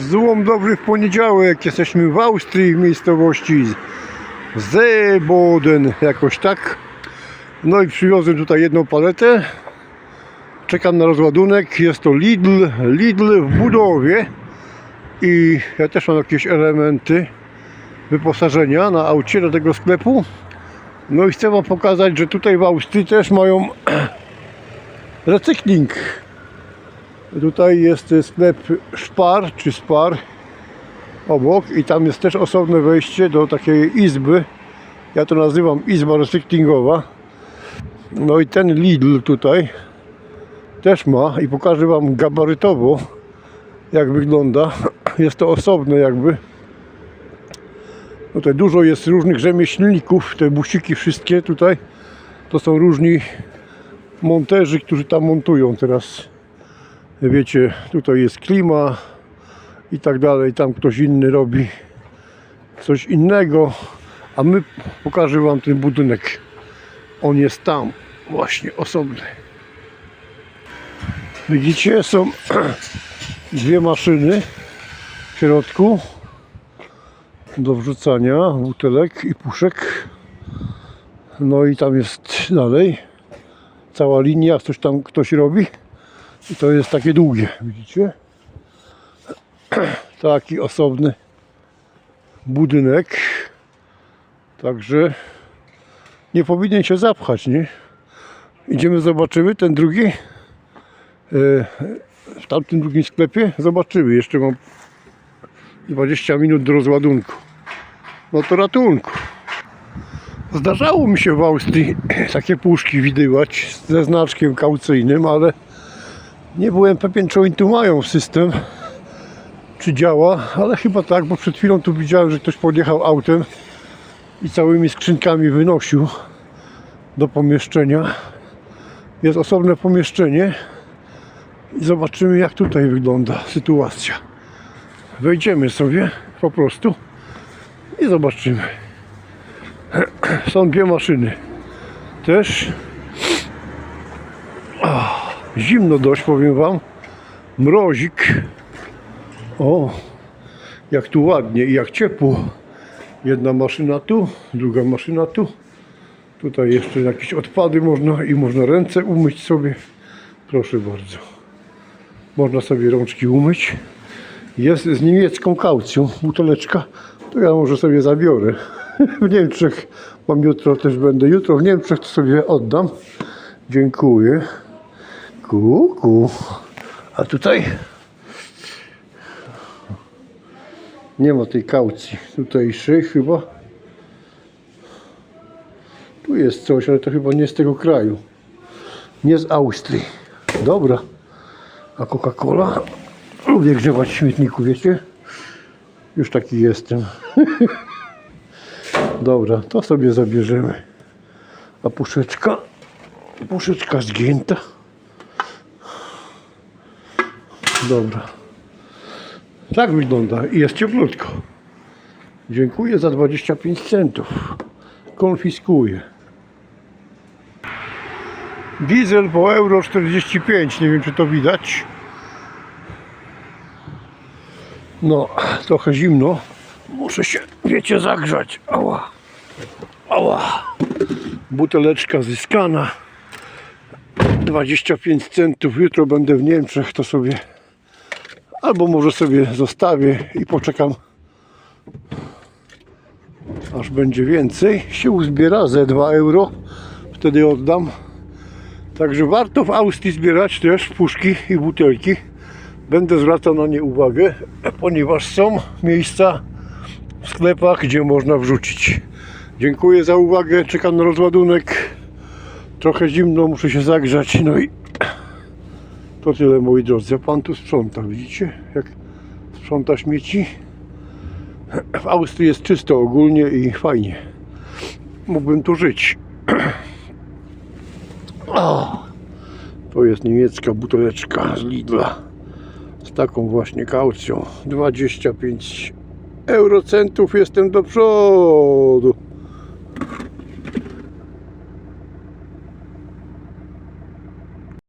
Złom dobry w poniedziałek. Jesteśmy w Austrii, w miejscowości Zeboden, jakoś tak. No i przywiozłem tutaj jedną paletę. Czekam na rozładunek. Jest to Lidl, Lidl w budowie. I ja też mam jakieś elementy wyposażenia na aucie do tego sklepu. No i chcę Wam pokazać, że tutaj w Austrii też mają recykling. Tutaj jest sklep Szpar czy Spar obok i tam jest też osobne wejście do takiej izby. Ja to nazywam izba recyklingowa. No i ten Lidl tutaj też ma i pokażę Wam gabarytowo jak wygląda. Jest to osobne jakby. Tutaj dużo jest różnych rzemieślników, te busiki wszystkie tutaj to są różni monterzy, którzy tam montują teraz wiecie, tutaj jest klima i tak dalej, tam ktoś inny robi coś innego, a my pokażę Wam ten budynek. On jest tam, właśnie osobny. Widzicie, są dwie maszyny w środku do wrzucania butelek i puszek. No i tam jest dalej cała linia, coś tam ktoś robi. I to jest takie długie, widzicie? Taki osobny budynek. Także nie powinien się zapchać, nie? Idziemy, zobaczymy ten drugi. E, W tamtym drugim sklepie zobaczymy. Jeszcze mam 20 minut do rozładunku. No to ratunku. Zdarzało mi się w Austrii takie puszki widywać ze znaczkiem kaucyjnym, ale nie byłem pewien, czy oni tu mają system, czy działa, ale chyba tak, bo przed chwilą tu widziałem, że ktoś podjechał autem i całymi skrzynkami wynosił do pomieszczenia. Jest osobne pomieszczenie i zobaczymy, jak tutaj wygląda sytuacja. Wejdziemy sobie po prostu i zobaczymy. Są dwie maszyny. Też Zimno dość, powiem Wam. Mrozik. O, jak tu ładnie i jak ciepło. Jedna maszyna tu, druga maszyna tu. Tutaj jeszcze jakieś odpady można i można ręce umyć sobie. Proszę bardzo. Można sobie rączki umyć. Jest z niemiecką kaucją buteleczka. To ja może sobie zabiorę. W Niemczech mam jutro też będę. Jutro w Niemczech to sobie oddam. Dziękuję. Kuku. A tutaj nie ma tej kaucji. Tutejszej chyba. Tu jest coś, ale to chyba nie z tego kraju. Nie z Austrii. Dobra. A Coca-Cola? Lubię grzewać w śmietniku, wiecie? Już taki jestem. Dobra, to sobie zabierzemy. A puszeczka? Puszeczka zgięta. Dobra. Tak wygląda i jest cieplutko. Dziękuję za 25 centów. Konfiskuję. Diesel po euro 45. Nie wiem czy to widać. No, trochę zimno. Muszę się, wiecie, zagrzać. Ała. Ała. Buteleczka zyskana. 25 centów. Jutro będę w Niemczech, to sobie albo może sobie zostawię i poczekam aż będzie więcej. Się uzbiera ze 2 euro. Wtedy oddam. Także warto w Austrii zbierać też puszki i butelki. Będę zwracał na nie uwagę, ponieważ są miejsca w sklepach, gdzie można wrzucić. Dziękuję za uwagę. Czekam na rozładunek. Trochę zimno, muszę się zagrzać. No i to tyle moi drodzy. Pan tu sprząta, widzicie? Jak sprząta śmieci. W Austrii jest czysto ogólnie i fajnie. Mógłbym tu żyć. O, to jest niemiecka buteleczka z Lidla. Z taką właśnie kaucją. 25 eurocentów jestem do przodu.